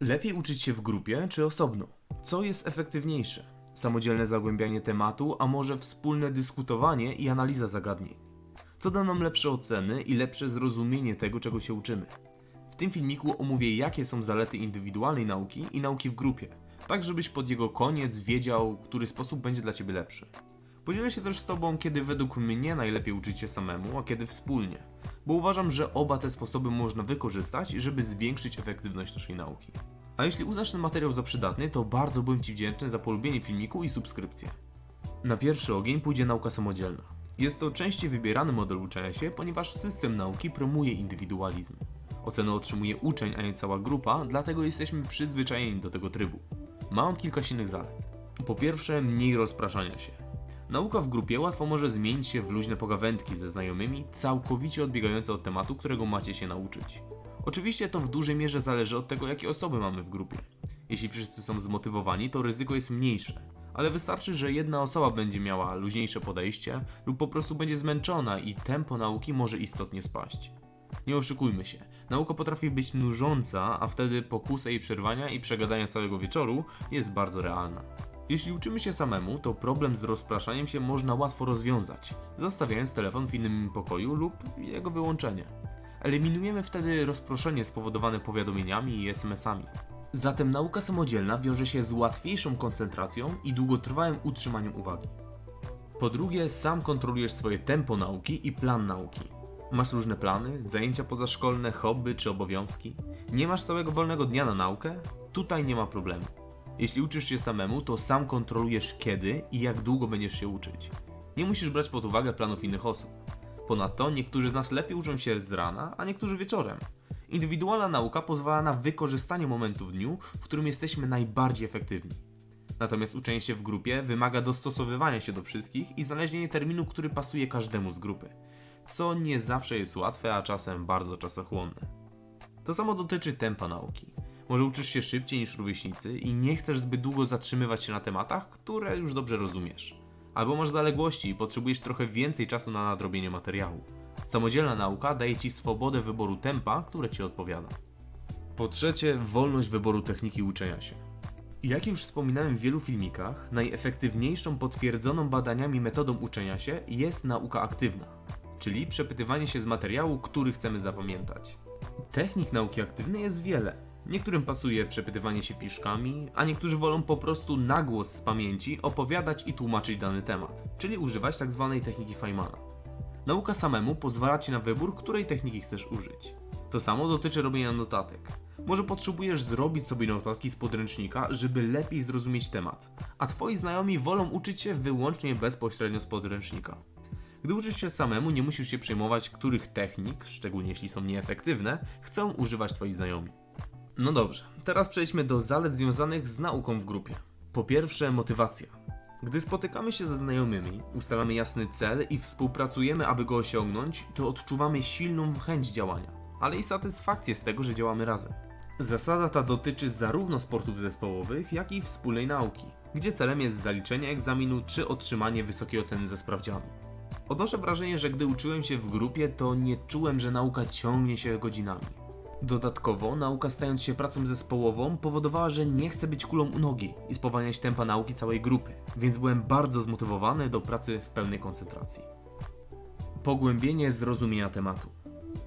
Lepiej uczyć się w grupie czy osobno? Co jest efektywniejsze? Samodzielne zagłębianie tematu, a może wspólne dyskutowanie i analiza zagadnień? Co da nam lepsze oceny i lepsze zrozumienie tego, czego się uczymy? W tym filmiku omówię, jakie są zalety indywidualnej nauki i nauki w grupie, tak żebyś pod jego koniec wiedział, który sposób będzie dla Ciebie lepszy. Podzielę się też z Tobą, kiedy według mnie najlepiej uczyć się samemu, a kiedy wspólnie, bo uważam, że oba te sposoby można wykorzystać, żeby zwiększyć efektywność naszej nauki. A jeśli uznasz ten materiał za przydatny, to bardzo byłem Ci wdzięczny za polubienie filmiku i subskrypcję. Na pierwszy ogień pójdzie nauka samodzielna. Jest to częściej wybierany model uczenia się, ponieważ system nauki promuje indywidualizm. Ocenę otrzymuje uczeń, a nie cała grupa, dlatego jesteśmy przyzwyczajeni do tego trybu. Ma on kilka silnych zalet. Po pierwsze, mniej rozpraszania się. Nauka w grupie łatwo może zmienić się w luźne pogawędki ze znajomymi, całkowicie odbiegające od tematu, którego macie się nauczyć. Oczywiście to w dużej mierze zależy od tego, jakie osoby mamy w grupie. Jeśli wszyscy są zmotywowani, to ryzyko jest mniejsze, ale wystarczy, że jedna osoba będzie miała luźniejsze podejście lub po prostu będzie zmęczona i tempo nauki może istotnie spaść. Nie oszukujmy się, nauka potrafi być nużąca, a wtedy pokusa jej przerwania i przegadania całego wieczoru jest bardzo realna. Jeśli uczymy się samemu, to problem z rozpraszaniem się można łatwo rozwiązać, zostawiając telefon w innym pokoju lub jego wyłączenie. Eliminujemy wtedy rozproszenie spowodowane powiadomieniami i SMS-ami. Zatem nauka samodzielna wiąże się z łatwiejszą koncentracją i długotrwałym utrzymaniem uwagi. Po drugie, sam kontrolujesz swoje tempo nauki i plan nauki. Masz różne plany, zajęcia pozaszkolne, hobby czy obowiązki? Nie masz całego wolnego dnia na naukę? Tutaj nie ma problemu. Jeśli uczysz się samemu, to sam kontrolujesz kiedy i jak długo będziesz się uczyć. Nie musisz brać pod uwagę planów innych osób. Ponadto niektórzy z nas lepiej uczą się z rana, a niektórzy wieczorem. Indywidualna nauka pozwala na wykorzystanie momentu w dniu, w którym jesteśmy najbardziej efektywni. Natomiast uczenie się w grupie wymaga dostosowywania się do wszystkich i znalezienie terminu, który pasuje każdemu z grupy, co nie zawsze jest łatwe, a czasem bardzo czasochłonne. To samo dotyczy tempa nauki. Może uczysz się szybciej niż rówieśnicy i nie chcesz zbyt długo zatrzymywać się na tematach, które już dobrze rozumiesz. Albo masz zaległości i potrzebujesz trochę więcej czasu na nadrobienie materiału. Samodzielna nauka daje Ci swobodę wyboru tempa, które Ci odpowiada. Po trzecie, wolność wyboru techniki uczenia się. Jak już wspominałem w wielu filmikach, najefektywniejszą potwierdzoną badaniami metodą uczenia się jest nauka aktywna, czyli przepytywanie się z materiału, który chcemy zapamiętać. Technik nauki aktywnej jest wiele. Niektórym pasuje przepytywanie się fiszkami, a niektórzy wolą po prostu na głos z pamięci opowiadać i tłumaczyć dany temat, czyli używać tzw. techniki Feynmana. Nauka samemu pozwala Ci na wybór, której techniki chcesz użyć. To samo dotyczy robienia notatek. Może potrzebujesz zrobić sobie notatki z podręcznika, żeby lepiej zrozumieć temat, a Twoi znajomi wolą uczyć się wyłącznie bezpośrednio z podręcznika. Gdy uczysz się samemu, nie musisz się przejmować, których technik, szczególnie jeśli są nieefektywne, chcą używać Twoi znajomi. No dobrze, teraz przejdźmy do zalet związanych z nauką w grupie. Po pierwsze, motywacja. Gdy spotykamy się ze znajomymi, ustalamy jasny cel i współpracujemy, aby go osiągnąć, to odczuwamy silną chęć działania, ale i satysfakcję z tego, że działamy razem. Zasada ta dotyczy zarówno sportów zespołowych, jak i wspólnej nauki, gdzie celem jest zaliczenie egzaminu czy otrzymanie wysokiej oceny ze sprawdzianu. Odnoszę wrażenie, że gdy uczyłem się w grupie, to nie czułem, że nauka ciągnie się godzinami. Dodatkowo, nauka stając się pracą zespołową powodowała, że nie chcę być kulą u nogi i spowalniać tempa nauki całej grupy, więc byłem bardzo zmotywowany do pracy w pełnej koncentracji. Pogłębienie zrozumienia tematu.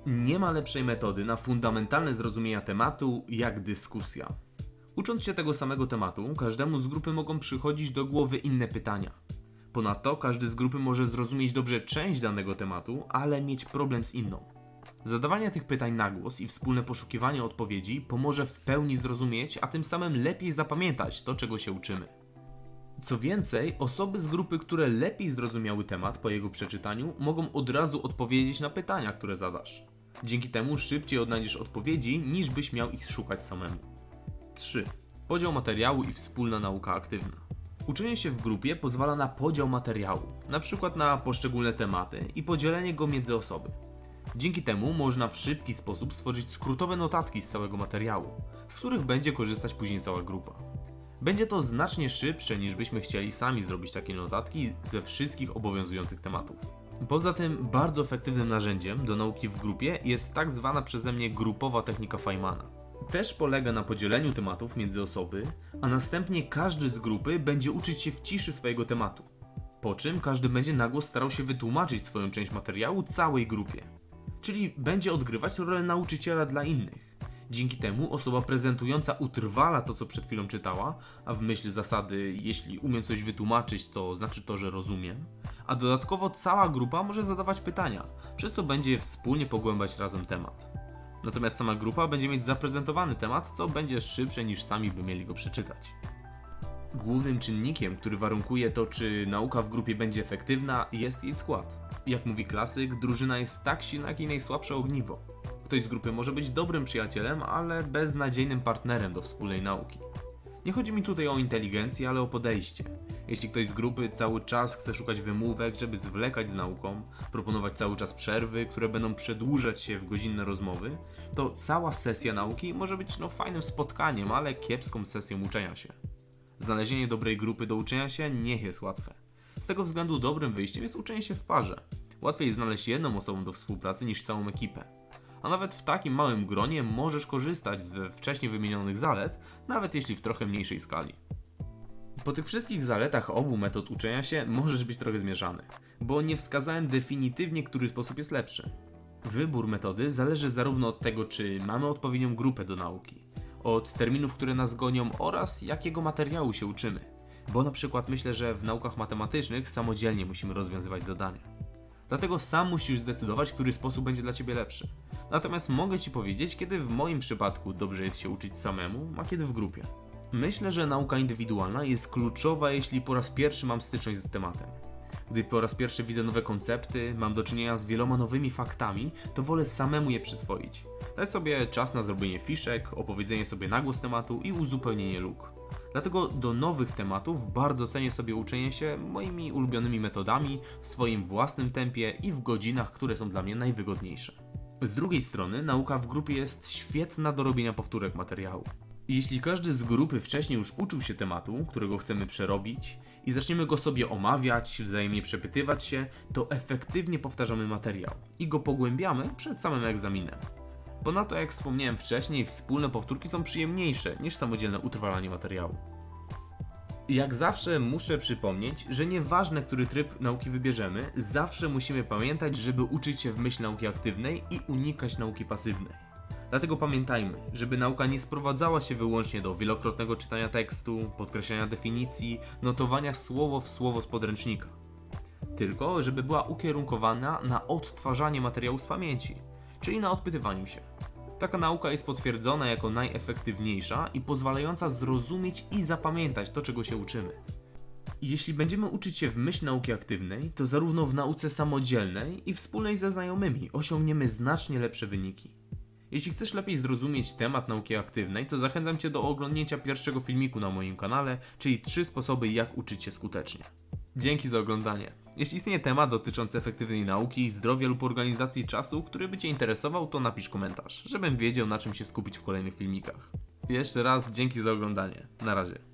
Nie ma lepszej metody na fundamentalne zrozumienie tematu jak dyskusja. Ucząc się tego samego tematu, każdemu z grupy mogą przychodzić do głowy inne pytania. Ponadto każdy z grupy może zrozumieć dobrze część danego tematu, ale mieć problem z inną. Zadawanie tych pytań na głos i wspólne poszukiwanie odpowiedzi pomoże w pełni zrozumieć, a tym samym lepiej zapamiętać to, czego się uczymy. Co więcej, osoby z grupy, które lepiej zrozumiały temat po jego przeczytaniu, mogą od razu odpowiedzieć na pytania, które zadasz. Dzięki temu szybciej odnajdziesz odpowiedzi, niż byś miał ich szukać samemu. 3. Podział materiału i wspólna nauka aktywna. Uczenie się w grupie pozwala na podział materiału, np. na poszczególne tematy i podzielenie go między osoby. Dzięki temu można w szybki sposób stworzyć skrótowe notatki z całego materiału, z których będzie korzystać później cała grupa. Będzie to znacznie szybsze niż byśmy chcieli sami zrobić takie notatki ze wszystkich obowiązujących tematów. Poza tym bardzo efektywnym narzędziem do nauki w grupie jest tak zwana przeze mnie grupowa technika Feynmana. Też polega na podzieleniu tematów między osoby, a następnie każdy z grupy będzie uczyć się w ciszy swojego tematu. Po czym każdy będzie na głos starał się wytłumaczyć swoją część materiału całej grupie. Czyli będzie odgrywać rolę nauczyciela dla innych. Dzięki temu osoba prezentująca utrwala to, co przed chwilą czytała, a w myśl zasady, jeśli umiem coś wytłumaczyć, to znaczy to, że rozumiem. A dodatkowo cała grupa może zadawać pytania, przez co będzie wspólnie pogłębiać razem temat. Natomiast sama grupa będzie mieć zaprezentowany temat, co będzie szybsze niż sami by mieli go przeczytać. Głównym czynnikiem, który warunkuje to, czy nauka w grupie będzie efektywna, jest jej skład. Jak mówi klasyk, drużyna jest tak silna, jak jej najsłabsze ogniwo. Ktoś z grupy może być dobrym przyjacielem, ale beznadziejnym partnerem do wspólnej nauki. Nie chodzi mi tutaj o inteligencję, ale o podejście. Jeśli ktoś z grupy cały czas chce szukać wymówek, żeby zwlekać z nauką, proponować cały czas przerwy, które będą przedłużać się w godzinne rozmowy, to cała sesja nauki może być no fajnym spotkaniem, ale kiepską sesją uczenia się. Znalezienie dobrej grupy do uczenia się nie jest łatwe. Tego względu dobrym wyjściem jest uczenie się w parze. Łatwiej znaleźć jedną osobą do współpracy niż całą ekipę. A nawet w takim małym gronie możesz korzystać z wcześniej wymienionych zalet, nawet jeśli w trochę mniejszej skali. Po tych wszystkich zaletach obu metod uczenia się możesz być trochę zmieszany, bo nie wskazałem definitywnie, który sposób jest lepszy. Wybór metody zależy zarówno od tego, czy mamy odpowiednią grupę do nauki, od terminów, które nas gonią oraz jakiego materiału się uczymy. Bo na przykład myślę, że w naukach matematycznych samodzielnie musimy rozwiązywać zadania. Dlatego sam musisz zdecydować, który sposób będzie dla ciebie lepszy. Natomiast mogę ci powiedzieć, kiedy w moim przypadku dobrze jest się uczyć samemu, a kiedy w grupie. Myślę, że nauka indywidualna jest kluczowa, jeśli po raz pierwszy mam styczność z tematem. Gdy po raz pierwszy widzę nowe koncepty, mam do czynienia z wieloma nowymi faktami, to wolę samemu je przyswoić. Dać sobie czas na zrobienie fiszek, opowiedzenie sobie na głos tematu i uzupełnienie luk. Dlatego do nowych tematów bardzo cenię sobie uczenie się moimi ulubionymi metodami, w swoim własnym tempie i w godzinach, które są dla mnie najwygodniejsze. Z drugiej strony, nauka w grupie jest świetna do robienia powtórek materiału. Jeśli każdy z grupy wcześniej już uczył się tematu, którego chcemy przerobić, i zaczniemy go sobie omawiać, wzajemnie przepytywać się, to efektywnie powtarzamy materiał i go pogłębiamy przed samym egzaminem. Ponadto, jak wspomniałem wcześniej, wspólne powtórki są przyjemniejsze niż samodzielne utrwalanie materiału. Jak zawsze muszę przypomnieć, że nieważne, który tryb nauki wybierzemy, zawsze musimy pamiętać, żeby uczyć się w myśl nauki aktywnej i unikać nauki pasywnej. Dlatego pamiętajmy, żeby nauka nie sprowadzała się wyłącznie do wielokrotnego czytania tekstu, podkreślania definicji, notowania słowo w słowo z podręcznika. Tylko, żeby była ukierunkowana na odtwarzanie materiału z pamięci, czyli na odpytywaniu się. Taka nauka jest potwierdzona jako najefektywniejsza i pozwalająca zrozumieć i zapamiętać to, czego się uczymy. Jeśli będziemy uczyć się w myśl nauki aktywnej, to zarówno w nauce samodzielnej i wspólnej ze znajomymi osiągniemy znacznie lepsze wyniki. Jeśli chcesz lepiej zrozumieć temat nauki aktywnej, to zachęcam Cię do oglądnięcia pierwszego filmiku na moim kanale, czyli 3 sposoby jak uczyć się skutecznie. Dzięki za oglądanie. Jeśli istnieje temat dotyczący efektywnej nauki, zdrowia lub organizacji czasu, który by Cię interesował, to napisz komentarz, żebym wiedział na czym się skupić w kolejnych filmikach. Jeszcze raz dzięki za oglądanie. Na razie.